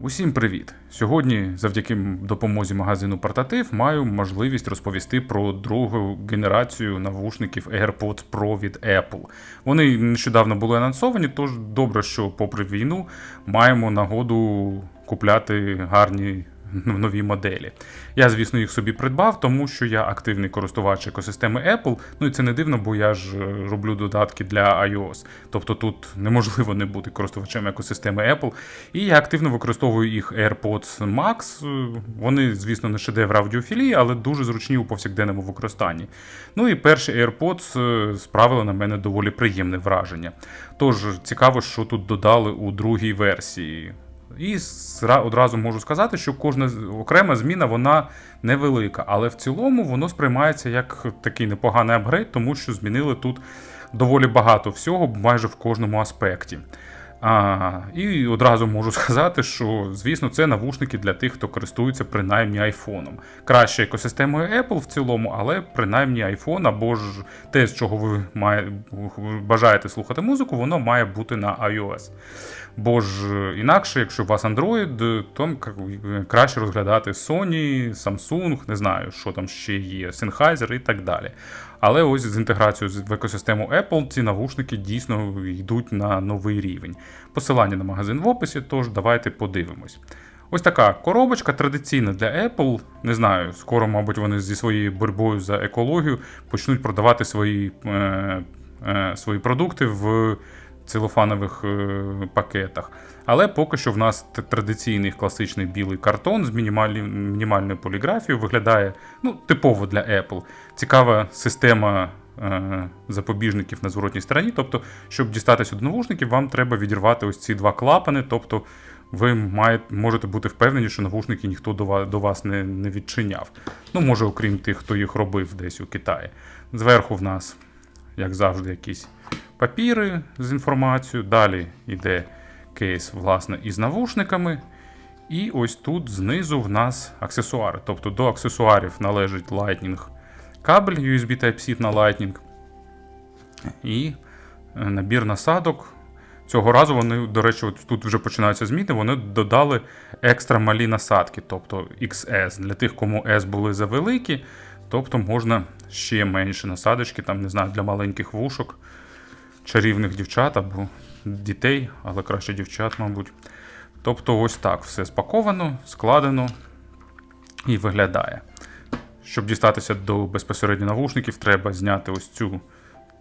Усім привіт! Сьогодні, завдяки допомозі магазину Портатив, маю можливість розповісти про другу генерацію навушників AirPods Pro від Apple. Вони нещодавно були анонсовані, тож добре, що попри війну маємо нагоду купляти гарні нові моделі. Я, звісно, їх собі придбав, тому що я активний користувач екосистеми Apple. Ну і це не дивно, бо я ж е, роблю додатки для iOS. Тобто тут неможливо не бути користувачем екосистеми Apple. І я активно використовую їх AirPods Max. Е, Вони, звісно, не шедевр аудіофілії, але дуже зручні у повсякденному використанні. Ну і перші AirPods е, справили на мене доволі приємне враження. Тож цікаво, що тут додали у другій версії. І одразу можу сказати, що кожна окрема зміна вона невелика, але в цілому воно сприймається як такий непоганий апгрейд, тому що змінили тут доволі багато всього, майже в кожному аспекті. А, і одразу можу сказати, що звісно, це навушники для тих, хто користується принаймні айфоном. Краще екосистемою Apple в цілому, але принаймні iPhone або ж те, з чого ви має, бажаєте слухати музику, воно має бути на iOS. Бо ж інакше, якщо у вас Android, то краще розглядати Sony, Samsung, не знаю, що там ще є, Sennheiser і так далі. Але ось з інтеграцією в екосистему Apple ці навушники дійсно йдуть на новий рівень. Посилання на магазин в описі, тож давайте подивимось. Ось така коробочка традиційна для Apple. Не знаю, скоро, мабуть, вони зі своєю боротьбою за екологію почнуть продавати свої, е, е, свої продукти в целофанових е, пакетах. Але поки що в нас традиційний класичний білий картон з мінімальною поліграфією виглядає ну, типово для Apple. Цікава система е, запобіжників на зворотній стороні. Тобто, щоб дістатися до навушників, вам треба відірвати ось ці два клапани. Тобто, ви маєте, можете бути впевнені, що навушники ніхто до вас, до вас не, не відчиняв. Ну, може, окрім тих, хто їх робив десь у Китаї. Зверху в нас, як завжди, якісь папіри з інформацією. Далі йде кейс, власне, із навушниками. І ось тут знизу в нас аксесуари. Тобто до аксесуарів належить Lightning кабель USB Type-C на Lightning. І е, набір насадок. Цього разу вони, до речі, от тут вже починаються зміни. Вони додали екстра малі насадки, тобто XS. Для тих, кому S були завеликі, тобто можна ще менше насадочки, там, не знаю, для маленьких вушок, чарівних дівчат або дітей, але краще дівчат, мабуть. Тобто, ось так все спаковано, складено і виглядає. Щоб дістатися до безпосередньо навушників, треба зняти ось цю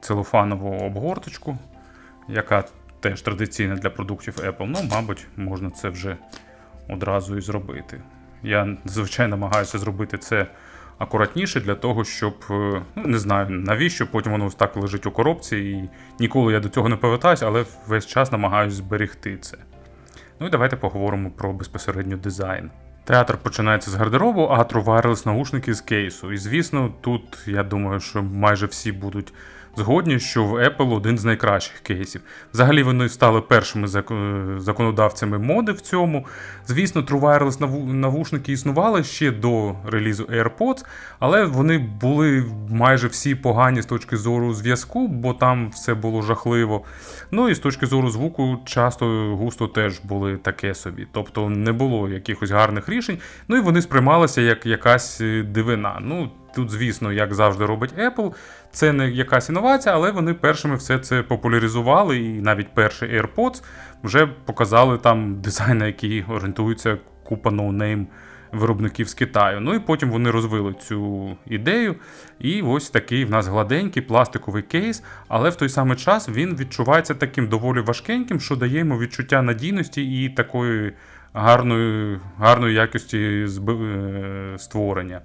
целофанову обгорточку, яка теж традиційна для продуктів Apple. Ну, мабуть, можна це вже одразу і зробити. Я зазвичай намагаюся зробити це акуратніше для того, щоб е, ну, не знаю навіщо, потім воно так лежить у коробці, і ніколи я до цього не повертаюся, але весь час намагаюся зберегти це. Ну і давайте поговоримо про безпосередньо дизайн. Театр починається з гардеробу, а Wireless наушники з кейсу. І звісно, тут я думаю, що майже всі будуть згодні, що в Apple один з найкращих кейсів. Взагалі вони стали першими законодавцями моди в цьому. Звісно, True Wireless навушники існували ще до релізу AirPods, але вони були майже всі погані з точки зору зв'язку, бо там все було жахливо. Ну і з точки зору звуку, часто густо теж були таке собі. Тобто не було якихось гарних рішень. Ну і вони сприймалися як якась е, дивина. Ну, тут, звісно, як завжди робить Apple, це не якась інновація, але вони першими все це популяризували, і навіть перший AirPods вже показали там дизайн, на який орієнтується купа ноунейм виробників з Китаю. Ну і потім вони розвили цю ідею. І ось такий в нас гладенький пластиковий кейс, але в той самий час він відчувається таким доволі важкеньким, що дає йому відчуття надійності і такої гарної, гарної якості е, створення.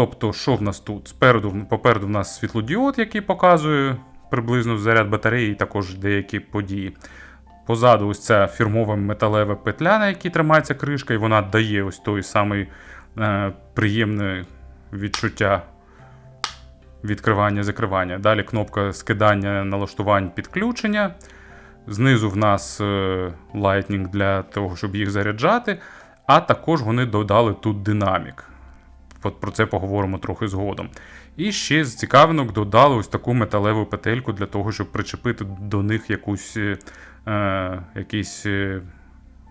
Тобто, що в нас тут? Спереду, попереду в нас світлодіод, який показує приблизно заряд батареї і також деякі події. Позаду ось ця фірмова металева петля, на якій тримається кришка, і вона дає ось той самий е, приємне відчуття відкривання-закривання. Далі кнопка скидання налаштувань підключення. Знизу в нас е, для того, щоб їх заряджати. А також вони додали тут динамік. От Про це поговоримо трохи згодом. І ще з цікавинок додали ось таку металеву петельку для того, щоб причепити до них якусь, е, е, якийсь е,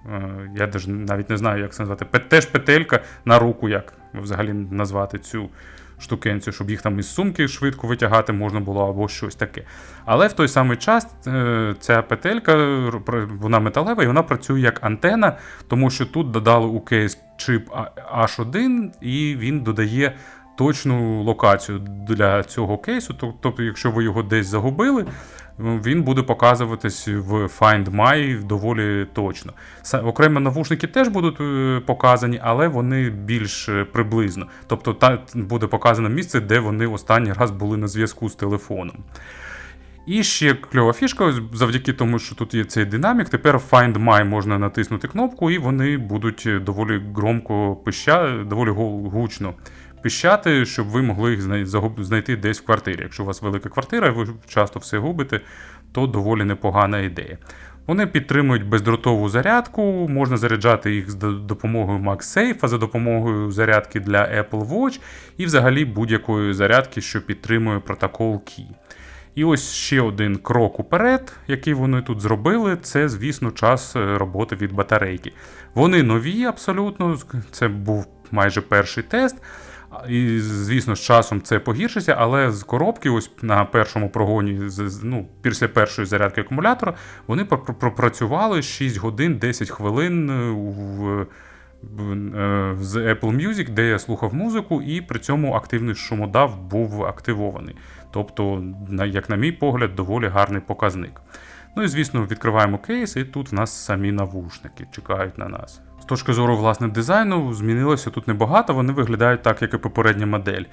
е, я навіть не знаю, як це назвати. Теж петелька на руку, як взагалі назвати цю штукенцю, щоб їх там із сумки швидко витягати можна було або щось таке. Але в той самий час е, ця петелька вона металева і вона працює як антена, тому що тут додали у кейс чип H1, і він додає точну локацію для цього кейсу. Тобто, якщо ви його десь загубили, він буде показуватись в Find My доволі точно. Окремо навушники теж будуть е, показані, але вони більш е, приблизно. Тобто та буде показано місце, де вони останній раз були на зв'язку з телефоном. І ще кльова фішка, завдяки тому, що тут є цей динамік, тепер Find My можна натиснути кнопку, і вони будуть е, доволі громко пища, доволі гучно пищати, щоб ви могли їх знайти десь в квартирі. Якщо у вас велика квартира, і ви часто все губите, то доволі непогана ідея. Вони підтримують бездротову зарядку, можна заряджати їх з до- допомогою MagSafe, а за допомогою зарядки для Apple Watch і взагалі будь-якої зарядки, що підтримує протокол Qi. І ось ще один крок уперед, який вони тут зробили, це, звісно, час е, роботи від батарейки. Вони нові абсолютно, це був майже перший тест. І, звісно, з часом це погіршиться, але з коробки, ось на першому прогоні, ну, після першої зарядки акумулятора, вони пропрацювали 6 годин 10 хвилин е, в, е, з Apple Music, де я слухав музику, і при цьому активний шумодав був активований. Тобто, як на мій погляд, доволі гарний показник. Ну і звісно, відкриваємо кейс, і тут в нас самі навушники чекають на нас. З точки зору власне дизайну, змінилося тут небагато, вони виглядають так, як і попередня модель.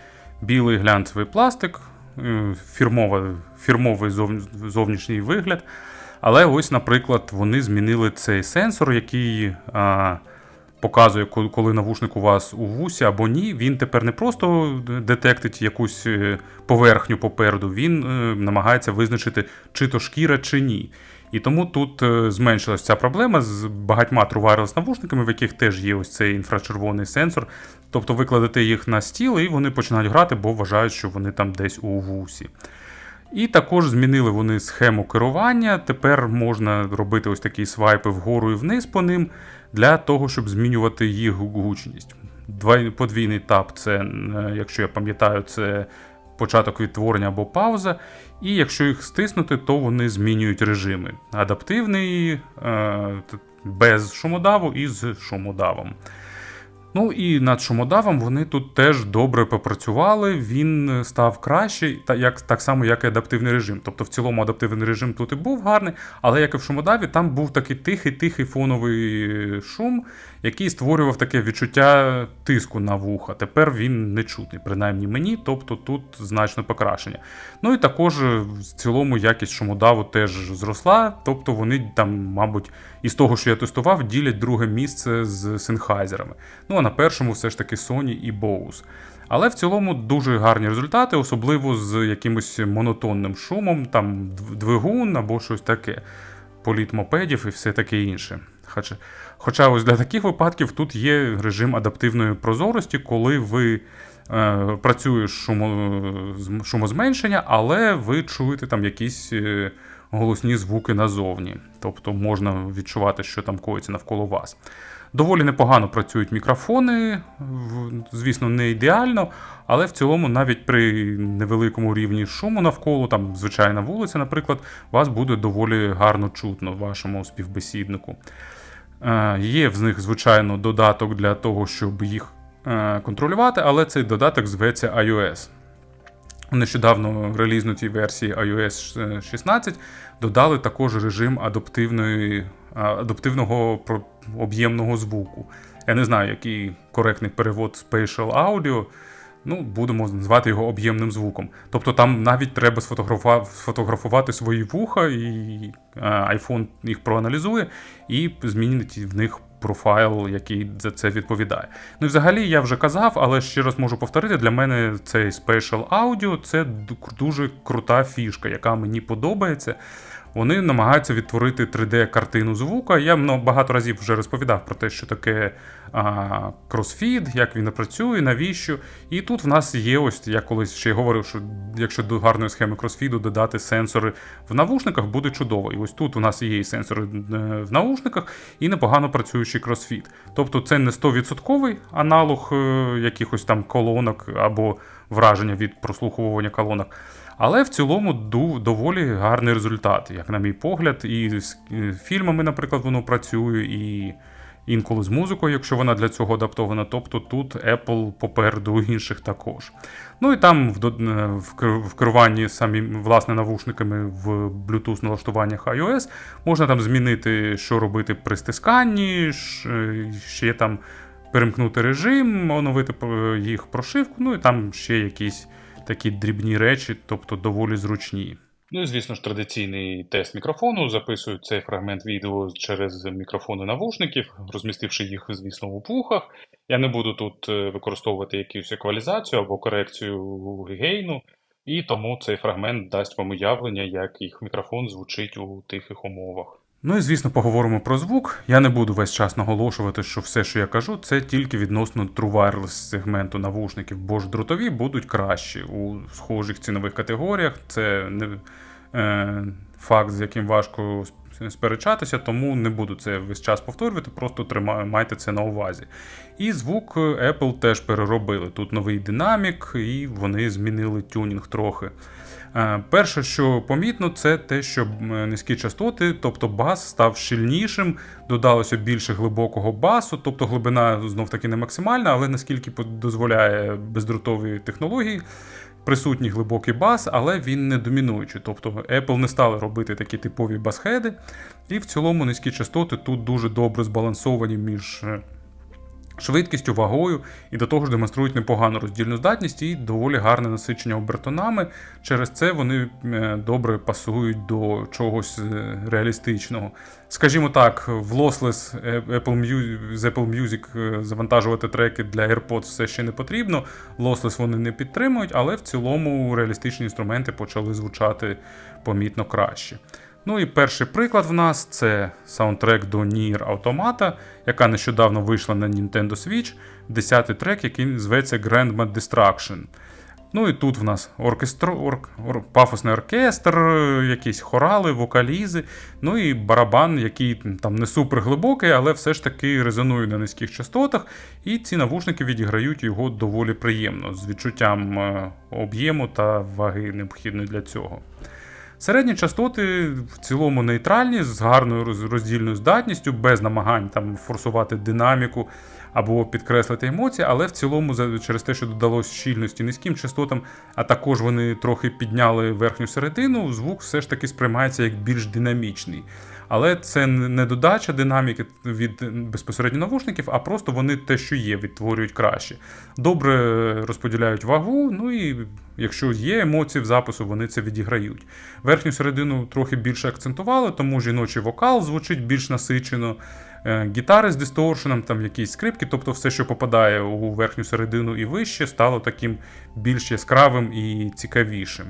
Білий глянцевий пластик, е, фірмова, фірмовий зовнішній вигляд. Але ось, наприклад, вони змінили цей сенсор, який а, показує, коли навушник у вас у вусі або ні. Він тепер не просто детектить якусь е, поверхню попереду, він е, намагається визначити, чи то шкіра, чи ні. І тому тут е, зменшилась ця проблема з багатьма Wireless навушниками, в яких теж є ось цей інфрачервоний сенсор. Тобто ви кладете їх на стіл і вони починають грати, бо вважають, що вони там десь у вусі. І також змінили вони схему керування. Тепер можна робити ось такі свайпи вгору і вниз по ним для того, щоб змінювати їх гучність. Подвійний тап це, е, якщо я пам'ятаю, це початок відтворення або пауза. І якщо їх стиснути, то вони змінюють режими. Адаптивний, е, без шумодаву і з шумодавом. Ну і над шумодавом вони тут теж добре попрацювали. Він став краще, та як так само, як і адаптивний режим. Тобто, в цілому адаптивний режим тут і був гарний, але як і в шумодаві, там був такий тихий-тихий фоновий шум, який створював таке відчуття тиску на вуха. Тепер він не чутний, принаймні мені, тобто тут значно покращення. Ну і також е, в цілому якість шумодаву теж зросла, тобто вони там, мабуть, із того, що я тестував, ділять друге місце з синхайзерами. Ну на першому все ж таки Sony і Bose. Але в цілому дуже гарні результати, особливо з якимось монотонним шумом, там двигун або щось таке, політ мопедів і все таке інше. Хоча, хоча ось для таких випадків тут є режим адаптивної прозорості, коли ви е, працює шумо, шумозменшення, але ви чуєте там якісь е, голосні звуки назовні. Тобто можна відчувати, що там коїться навколо вас. Доволі непогано працюють мікрофони, звісно, не ідеально, але в цілому, навіть при невеликому рівні шуму навколо, там звичайна вулиця, наприклад, вас буде доволі гарно чутно вашому співбесіднику. Е, Є в них, звичайно, додаток для того, щоб їх е, контролювати, але цей додаток зветься iOS. Нещодавно релізнутій версії iOS 16 додали також режим адаптивної, адаптивного об'ємного звуку. Я не знаю, який коректний перевод Spatial Audio. Ну, будемо звати його об'ємним звуком. Тобто там навіть треба сфотографувати свої вуха, і iPhone їх проаналізує і змінить в них профайл, який за це відповідає. Ну і взагалі я вже казав, але ще раз можу повторити: для мене цей Spatial Audio це дуже крута фішка, яка мені подобається. Вони намагаються відтворити 3D-картину звука. Я багато разів вже розповідав про те, що таке а, кросфід, як він працює, навіщо. І тут в нас є ось, я колись ще говорив, що якщо до гарної схеми кросфіду додати сенсори в навушниках, буде чудово. І ось тут у нас є і сенсори е, в навушниках, і непогано працюючий кросфіт. Тобто це не 100% аналог е, якихось там колонок або враження від прослуховування колонок. Але в цілому доволі гарний результат, як на мій погляд, і з е, фільмами, наприклад, воно працює, і інколи з музикою, якщо вона для цього адаптована. Тобто тут Apple попереду інших також. Ну і там в, е, керуванні самі власне навушниками в Bluetooth налаштуваннях iOS можна там змінити, що робити при стисканні, е, ще там перемкнути режим, оновити е, їх прошивку, ну і там ще якісь такі дрібні речі, тобто доволі зручні. Ну і звісно ж, традиційний тест мікрофону. Записую цей фрагмент відео через мікрофони навушників, розмістивши їх, звісно, у вухах. Я не буду тут е, використовувати якусь еквалізацію або корекцію гейну, і тому цей фрагмент дасть вам уявлення, як їх мікрофон звучить у тихих умовах. Ну і звісно, поговоримо про звук. Я не буду весь час наголошувати, що все, що я кажу, це тільки відносно True Wireless сегменту навушників, бо ж дротові будуть кращі у схожих цінових категоріях. Це не е, факт, з яким важко сперечатися, тому не буду це весь час повторювати, просто майте це на увазі. І звук е, Apple теж переробили. Тут новий динамік, і вони змінили тюнінг трохи. Е, Перше, що помітно, це те, що низькі частоти, тобто бас став щільнішим, додалося більше глибокого басу, тобто глибина знов таки не максимальна, але наскільки дозволяє бездротові технології, присутній глибокий бас, але він не домінуючий. Тобто Apple не стали робити такі типові басхеди, і в цілому низькі частоти тут дуже добре збалансовані між. Швидкістю, вагою і до того ж демонструють непогану роздільну здатність і доволі гарне насичення обертонами. Через це вони е, добре пасують до чогось е, реалістичного. Скажімо так, в Lossless е, Apple Mu- з Apple Music завантажувати треки для AirPods все ще не потрібно. Lossless вони не підтримують, але в цілому реалістичні інструменти почали звучати помітно краще. Ну і перший приклад в нас це саундтрек до Nier Automata, яка нещодавно вийшла на Nintendo Switch, 10-й трек, який зветься Grandma Destruction. Ну і тут в нас оркестр, орк, ор, пафосний оркестр, якісь хорали, вокалізи, ну і барабан, який там не супер глибокий, але все ж таки резонує на низьких частотах, і ці навушники відіграють його доволі приємно, з відчуттям е, об'єму та ваги необхідної для цього. Середні частоти в цілому нейтральні, з гарною роздільною здатністю, без намагань там форсувати динаміку або підкреслити емоції, але в цілому через те, що додалось щільності низьким частотам, а також вони трохи підняли верхню середину, звук все ж таки сприймається як більш динамічний. Але це не додача динаміки від безпосередньо навушників, а просто вони те, що є, відтворюють краще. Добре розподіляють вагу, ну і якщо є емоції в запису, вони це відіграють. Верхню середину трохи більше акцентували, тому жіночий вокал звучить більш насичено. Е, Гітари з дисторшеном, там якісь скрипки, тобто все, що попадає у верхню середину і вище, стало таким більш яскравим і цікавішим.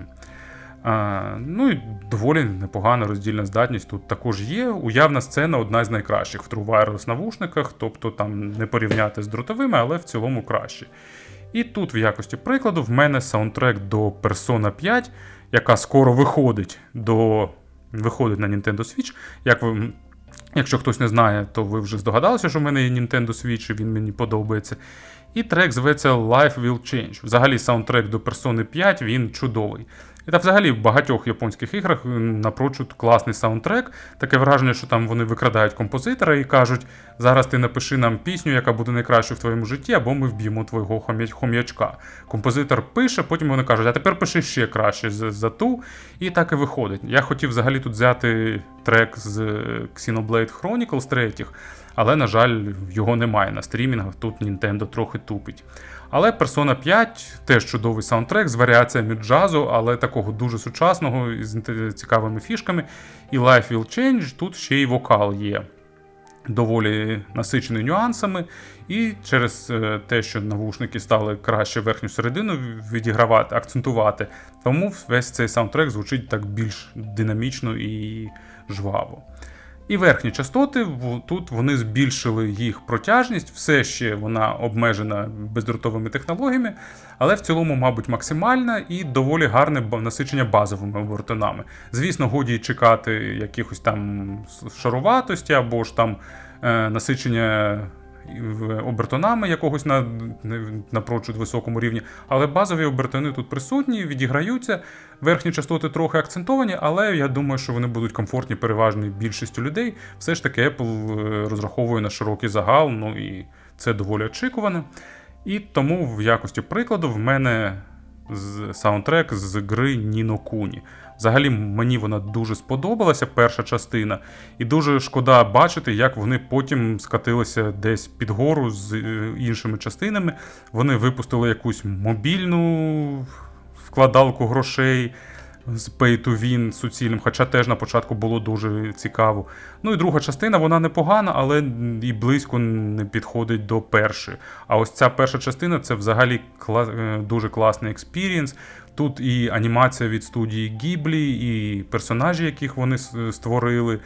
Ну і доволі непогана роздільна здатність тут також є. Уявна сцена одна з найкращих в True Wireless навушниках, тобто там не порівняти з дротовими, але в цілому краще. І тут, в якості прикладу, в мене саундтрек до Persona 5, яка скоро виходить до виходить на Nintendo Switch. Як ви, якщо хтось не знає, то ви вже здогадалися, що в мене є Nintendo Switch, і він мені подобається. І трек зветься Life Will Change. Взагалі, саундтрек до Persona 5 він чудовий. І та взагалі в багатьох японських іграх напрочуд класний саундтрек. Таке враження, що там вони викрадають композитора і кажуть: зараз ти напиши нам пісню, яка буде найкращою в твоєму житті, або ми вб'ємо твого хом'ячка. Композитор пише, потім вони кажуть, а тепер пиши ще краще за, за ту. І так і виходить. Я хотів взагалі тут взяти трек з е, Xenoblade Chronicles 3, але, на жаль, його немає на стрімінгах, тут Nintendo трохи тупить. Але Persona 5 теж чудовий саундтрек з варіаціями джазу, але такого дуже сучасного з цікавими фішками. І Life Will Change тут ще й вокал є. доволі насичений нюансами, і через е, те, що навушники стали краще верхню середину відігравати, акцентувати, тому весь цей саундтрек звучить так більш динамічно і жваво. І верхні частоти тут вони збільшили їх протяжність, все ще вона обмежена бездротовими технологіями, але в цілому, мабуть, максимальна і доволі гарне насичення базовими обертонами. Звісно, годі чекати якихось там шаруватості або ж там е, насичення обертонами якогось на напрочуд високому рівні, але базові обертони тут присутні, відіграються. Верхні частоти трохи акцентовані, але я думаю, що вони будуть комфортні переважній більшістю людей. Все ж таки, Apple е, розраховує на широкий загал, ну і це доволі очікувано. І тому, в якості прикладу, в мене саундтрек з гри Ніно Куні. Взагалі, мені вона дуже сподобалася, перша частина, і дуже шкода бачити, як вони потім скатилися десь під гору з е, іншими частинами. Вони випустили якусь мобільну вкладалку грошей з Pay to Win суцільним, хоча теж на початку було дуже цікаво. Ну і друга частина, вона непогана, але і близько не підходить до першої. А ось ця перша частина це взагалі кла- е, дуже класний експірієнс. Тут і анімація від студії Гіблі, і персонажі, яких вони створили,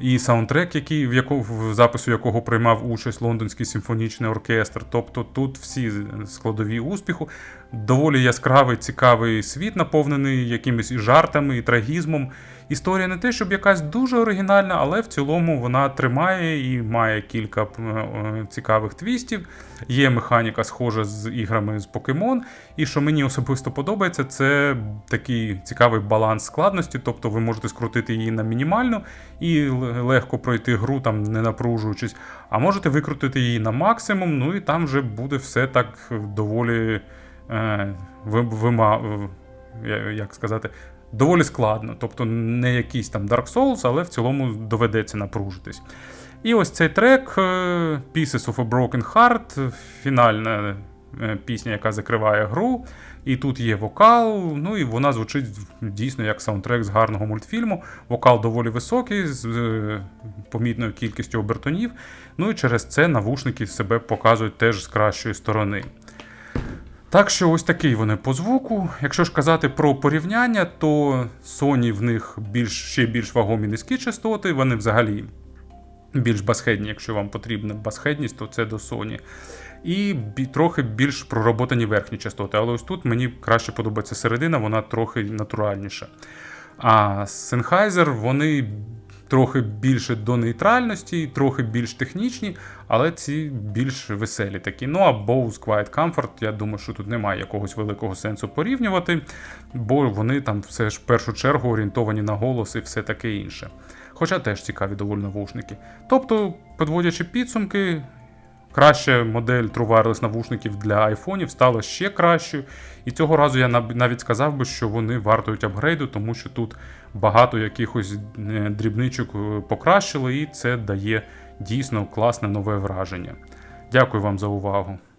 і саундтрек, який, в, яко, в запису якого приймав участь Лондонський симфонічний оркестр. Тобто тут всі складові успіху. Доволі яскравий, цікавий світ, наповнений якимись і жартами, і трагізмом. Історія не те, щоб якась дуже оригінальна, але в цілому вона тримає і має кілька е, е, цікавих твістів. Є механіка, схожа з іграми з покемон. І що мені особисто подобається, це такий цікавий баланс складності. Тобто ви можете скрутити її на мінімальну і легко пройти гру, там не напружуючись. А можете викрутити її на максимум, ну і там вже буде все так доволі е, вима, як сказати, доволі складно. Тобто не якийсь там Dark Souls, але в цілому доведеться напружитись. І ось цей трек е, Pieces of a Broken Heart, фінальна е, пісня, яка закриває гру. І тут є вокал, ну і вона звучить дійсно як саундтрек з гарного мультфільму. Вокал доволі високий, з е, помітною кількістю обертонів. Ну і через це навушники себе показують теж з кращої сторони. Так що ось такий вони по звуку. Якщо ж казати про порівняння, то Sony в них більш, ще більш вагомі низькі частоти, вони взагалі більш басхедні, якщо вам потрібна басхедність, то це до Sony. І трохи більш пророботані верхні частоти. Але ось тут мені краще подобається середина, вона трохи натуральніша. А Sennheiser, вони трохи більше до нейтральності, трохи більш технічні, але ці більш веселі такі. Ну а Bose Quiet Comfort, я думаю, що тут немає якогось великого сенсу порівнювати, бо вони там все ж в першу чергу орієнтовані на голос і все таке інше. Хоча теж цікаві доволі навушники. Тобто, підводячи підсумки, Краща модель True Wireless навушників для айфонів стала ще кращою. І цього разу я навіть сказав би, що вони вартують апгрейду, тому що тут багато якихось е, дрібничок е, покращили, і це дає дійсно класне нове враження. Дякую вам за увагу.